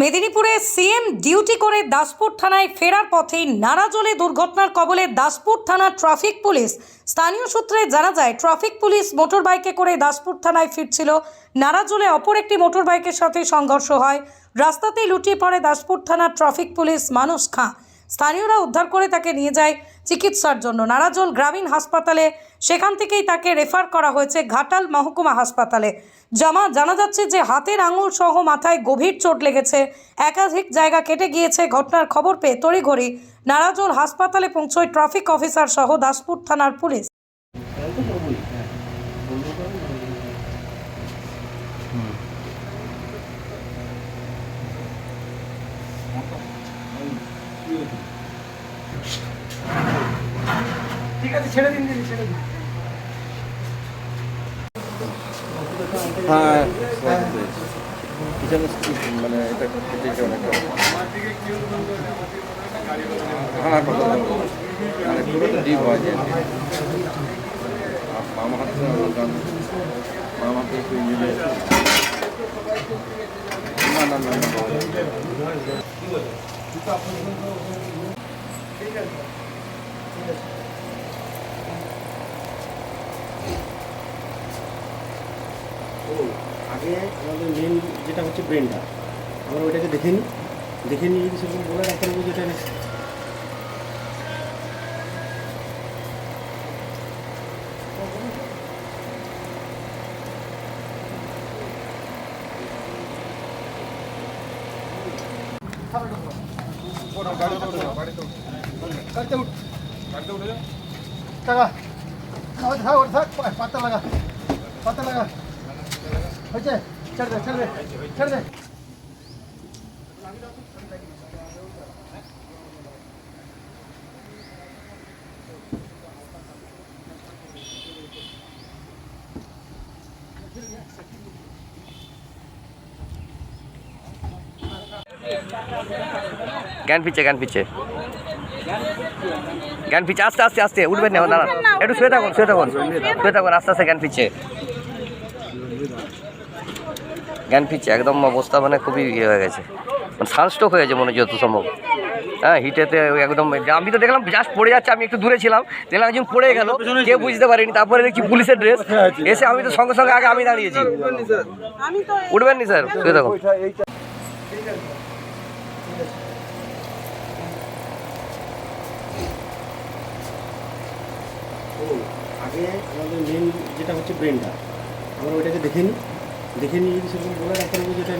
মেদিনীপুরে CM duty করে দাসপুর থানায় ফেরার পথেই নারাজলে দুর্ঘটনার কবলে দাসপুর থানা ট্রাফিক পুলিশ। স্থানীয় সূত্রে জানা যায়, ট্রাফিক পুলিশ মোটর বাইকে করে দাসপুর থানায় ফিরছিল। নারাজলে অপর একটি মোটর বাইকের সাথে সংঘর্ষ হয়। রাস্তাতেই লুটিয়ে পড়ে দাসপুর থানার ট্রাফিক পুলিশ মানুষ খাঁ। স্থানীয়রা উদ্ধার করে তাকে নিয়ে যায় চিকিৎসার জন্য। নারাজল গ্রামীণ হাসপাতালে সেখান থেকেই তাকে রেফার করা হয়েছে ঘাটাল মহকুমা হাসপাতালে। জামা জানা যাচ্ছে যে হাতের আঙুল সহ মাথায় গভীর চোট লেগেছে। একাধিক জায়গা কেটে গিয়েছে। ঘটনার খবর পেয়ে তড়িঘড়ি নারাজল হাসপাতালে পৌঁছয় ট্রাফিক অফিসার সহ দাসপুর থানার পুলিশ। ঠিক আছে, ছেড়ে দিন দিন। হ্যাঁ মানে এটা অনেকটা। হ্যাঁ কথা বলব মানে পুরো তো ডিপ হয় যে। আর বাম হাতে একটু ইঞ্জিনে না না না না। ও আগে আমাদের মেন যেটা হচ্ছে ব্রেনটা আমরা ওইটাকে দেখে নিই দেখে নিয়ে যদি সেরকম বলে ডাক্তারবাবু যেটা करते उठ करते उठ लगा और था और था पता लगा पता लगा अच्छा चल दे चल दे चल दे জ্ঞান পিচ্ছে জ্ঞান পিচ্ছে জ্ঞান পিচ্ছে আস্তে আস্তে আস্তে উঠবেন না না না। একটু শুয়ে থাকুন শুয়ে থাকুন শুয়ে থাকুন আস্তে আস্তে জ্ঞান পিচ্ছে জ্ঞান পিচ্ছে একদম অবস্থা মানে খুবই ইয়ে হয়ে গেছে। মানে সানস্ট্রোক হয়ে গেছে মনে যত সম্ভব। হ্যাঁ হিটেতে একদম আমি তো দেখলাম জাস্ট পড়ে যাচ্ছে আমি একটু দূরে ছিলাম দেখলাম একজন পড়ে গেল কেউ বুঝতে পারিনি তারপরে দেখছি পুলিশের ড্রেস এসে আমি তো সঙ্গে সঙ্গে আগে আমি দাঁড়িয়েছি। উঠবেন নি স্যার শুয়ে থাকুন। ও আগে আমাদের মেন যেটা হচ্ছে ব্রেনটা আমরা ওইটাকে দেখে নিই। দেখে নিয়ে যদি সেরকম বলে ডাক্তারবাবু যেটা